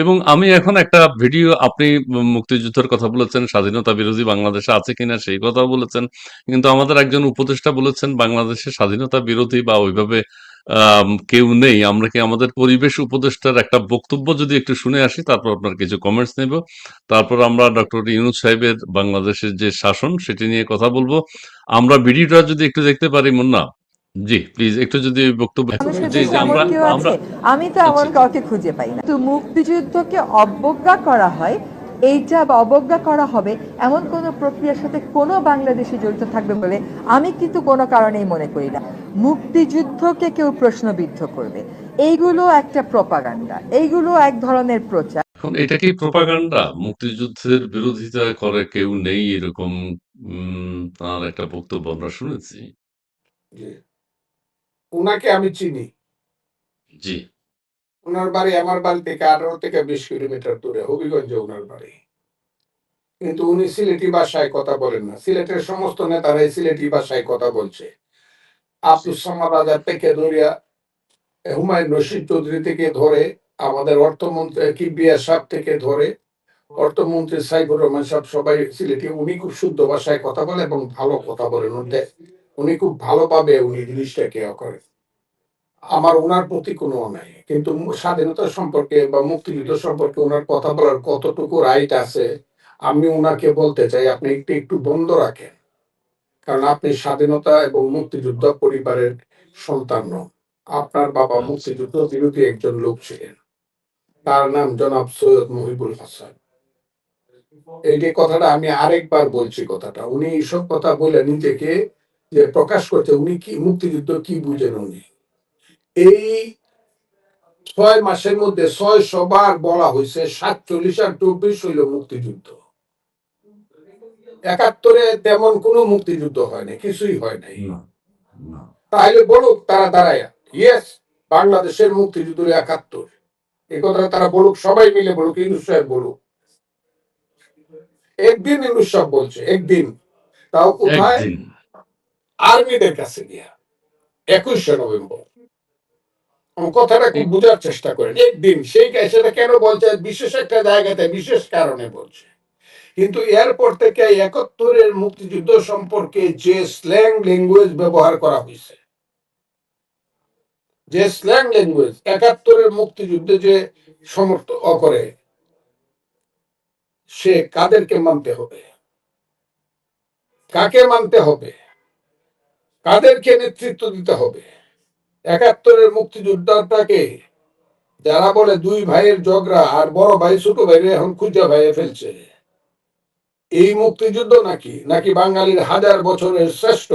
এবং আমি এখন একটা ভিডিও আপনি মুক্তিযুদ্ধের কথা বলেছেন, স্বাধীনতা বিরোধী বাংলাদেশে আছে কিনা সেই কথাও বলেছেন। কিন্তু আমাদের একজন উপদেষ্টা বলেছেন বাংলাদেশে স্বাধীনতা বিরোধী বা ওইভাবে কেউ নেই। আমরা কি আমাদের পরিবেশ উপদেষ্টার একটা বক্তব্য যদি একটু শুনে আসি তারপর আপনার কিছু কমেন্টস নেব। তারপর আমরা ডক্টর ইউনূস সাহেবের বাংলাদেশের যে শাসন সেটি নিয়ে কথা বলব আমরা ভিডিওটা যদি একটু দেখতে পারি মুন্না? জি, প্লিজ একটু যদি বক্তব্য জি, আমরা আমরা আছে। আমি তো এমন কাউকে খুঁজে পাই না। তো মুক্তিযুদ্ধকে অবজ্ঞা করা হয় এইটা বা অবজ্ঞা করা হবে এমন কোনো প্রক্রিয়ার সাথে কোনো বাংলাদেশি জড়িত থাকবে বলে আমি কিন্তু কোনো কারণেই মনে করি না। মুক্তিযুদ্ধকে কেউ প্রশ্নবিদ্ধ করবে। এইগুলো একটা প্রপাগান্ডা। এইগুলো এক ধরনের প্রচার। এখন এটা কি প্রোপাগান্ডা? মুক্তিযুদ্ধের বিরোধিতা করে কেউ নেই এরকম উম তার একটা বক্তব্য আমরা শুনেছি। উনাকে আমি চিনি। জি। উনার বাড়ি আমার বাড়ি থেকে ১৮ থেকে ২০ কিলোমিটার দূরে হবিগঞ্জে উনার বাড়ি। কিন্তু উনি সিলেটি ভাষায় কথা বলেন না। সিলেটের সমস্ত নেতারাই সিলেটি ভাষায় কথা বলছে। আব্দুস সামাদ আজাদ থেকে ধরিয়া হুমায়ুন রশিদ চৌধুরী থেকে ধরে আমাদের অর্থমন্ত্রী কিবরিয়া সাহেব থেকে ধরে অর্থমন্ত্রী সাইফুর রহমান সাহেব সবাই সিলেটি উনি খুব শুদ্ধ ভাষায় কথা বলে এবং ভালো কথা বলেন উনি খুব ভালোভাবে উনি জিনিসটাকে করেন আমার ওনার প্রতি কোনো অন্যায় কিন্তু স্বাধীনতা সম্পর্কে বা মুক্তিযুদ্ধ সম্পর্কে ওনার কথা বলার কতটুকু রাইট আছে আমি ওনাকে বলতে চাই আপনি একটু একটু বন্ধ রাখেন। কারণ আপনি স্বাধীনতা এবং মুক্তিযুদ্ধ পরিবারের সন্তান নন। আপনার বাবা। মুক্তিযুদ্ধ বিরোধী একজন লোক ছিলেন। তার নাম জনাব সৈয়দ মহিবুল হাসান। এই যে কথাটা আমি আরেকবার বলছি কথাটা উনি এইসব কথা বলে নিজেকে যে প্রকাশ করছে উনি কি মুক্তিযুদ্ধ কি বুঝেন উনি? এই ছয় মাসের মধ্যে ছয় বার বলা হয়েছে সাতচল্লিশ আর চব্বিশ হইল মুক্তিযুদ্ধ। একাত্তরে তেমন কোনো মুক্তিযুদ্ধ হয় নাই কিছুই হয় নাই। তাহলে বলুক তারা দাঁড়ায়। ইয়েস বাংলাদেশের মুক্তিযুদ্ধ একাত্তর। এই কথা তারা বলুক সবাই মিলে বলুক ইউনুস সাহেব বলুক। একদিন ইউনুস সাহেব বলছে একদিন। তাও কোথায়। আর্মিদের কাছে গিয়া একুশে নভেম্বর। কথাটা খুব বোঝার চেষ্টা করেন। একদিন সেই সেটা কেন বলছে? বিশেষ একটা জায়গাতে, বিশেষ কারণে বলছে। কিন্তু এরপর থেকে একাত্তরের মুক্তিযুদ্ধ সম্পর্কে যে স্ল্যাং ল্যাঙ্গুয়েজ ব্যবহার করা হয়েছে, যে স্ল্যাং ল্যাঙ্গুয়েজ একাত্তরের মুক্তিযুদ্ধে যে সমর্থ করে, সে কাদেরকে মানতে হবে? কাকে মানতে হবে? কাদেরকে নেতৃত্ব দিতে হবে? একাত্তরের মুক্তিযোদ্ধাটাকে যারা বলে দুই ভাইয়ের ঝগড়া আর বড় ভাই, ছোট ভাই এখন খুঁজে ভাইয়ে ফেলছে, এই মুক্তিযুদ্ধ নাকি? নাকি বাঙালির হাজার বছরের শ্রেষ্ঠ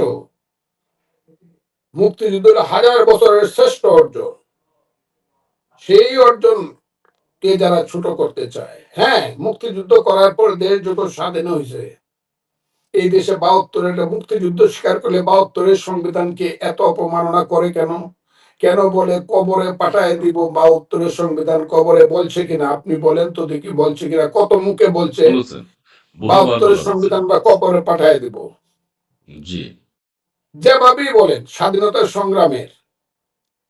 মুক্তিযুদ্ধ হাজার বছরের শ্রেষ্ঠ অর্জন? সেই অর্জন কে যারা ছোট করতে চায়। হ্যাঁ মুক্তিযুদ্ধ করার পর দেশ যত স্বাধীন হয়েছে এই দেশে বাহাত্তরের মুক্তিযুদ্ধ স্বীকার করলে বাহাত্তরের সংবিধানকে এত অপমাননা করে কেন? কেন বলে কবরে পাঠায় দিব বাহাত্তরের সংবিধান? কবরে বলছে কিনা? আপনি বলেন তো দেখি বলছে কিনা? কত মুখে বলছে বাহাত্তরের সংবিধান বা কবরে পাঠায় দিব? জি। যেভাবেই বলেন স্বাধীনতা সংগ্রামের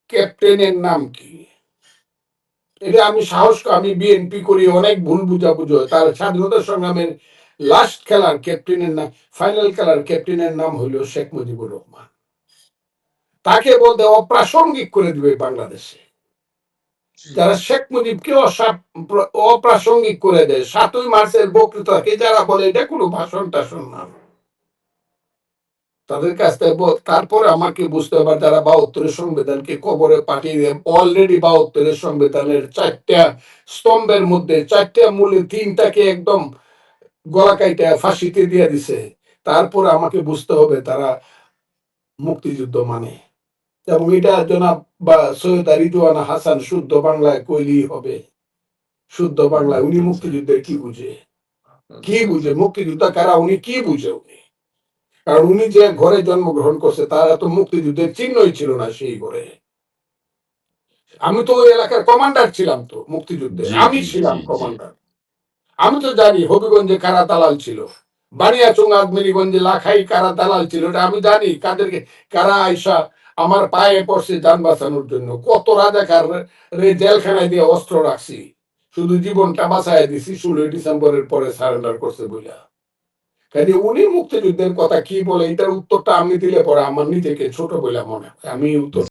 ক্যাপ্টেনের নাম কি? এটা আমি সাহস আমি বিএনপি করি অনেক ভুল বুঝাবুঝি তার স্বাধীনতা সংগ্রামের লাস্ট খেলার ক্যাপ্টেনের নাম ফাইনাল খেলার ক্যাপ্টেনের নাম হলো শেখ মুজিবুর রহমান। তাকে বলতে অপ্রাসঙ্গিক করে দিবে বাংলাদেশে। যারা শেখ মুজিবকে অপ্রাসঙ্গিক করে দেয় সাতই মার্চের বক্তৃতাকে যারা বলে এটা কোনো ভাষণ টাষণ না। তাদের কাছ থেকে তারপরে আমাকে বুঝতে হবে যারা বাহাত্তরের সংবিধানকে কবরে পাঠিয়ে দেয় অলরেডি বাহাত্তরের সংবিধানের চারটা স্তম্ভের মধ্যে চারটা মূলে তিনটাকে একদম গলা কাইটা ফাঁসিতে দিয়ে দিছে। তারপরে আমাকে বুঝতে হবে তারা মুক্তিযুদ্ধ মানে। এবং এটা জনাব বা সৈয়দ রিদওয়ানা হাসান শুদ্ধ বাংলায় কইলেই হবে। শুদ্ধ বাংলায় উনি মুক্তিযুদ্ধের কি বুঝে? কি বুঝে? মুক্তিযুদ্ধ কারা? উনি কি বুঝে উনি? কারণ উনি যে ঘরে জন্মগ্রহণ করছে তারা তো মুক্তিযুদ্ধের চিহ্নই ছিল না সেই ঘরে। আমি তো ওই এলাকার কমান্ডার ছিলাম তো মুক্তিযুদ্ধে। আমি ছিলাম। কমান্ডার আমি তো জানি হবিগঞ্জে কারা দালাল ছিল। বানিয়াচুং আদমিরিগঞ্জে লাখাই কারা দালাল ছিল এটা আমি জানি। কাদেরকে, কারা আইসা আমার পায়ে পড়ছে যান বাঁচানোর জন্য। কত রাজাকার রে জেলখানায় দিয়ে অস্ত্র রাখছি। শুধু জীবনটা বাঁচায় দিছি, ষোলোই ডিসেম্বরের পরে সারেন্ডার করছে বইলা। কাজে উনি মুক্তিযুদ্ধের কথা কি বলে, এটার উত্তরটা আমি দিলে পরে আমার নিজেকে ছোট বলে মনে হয়। আমি উত্তর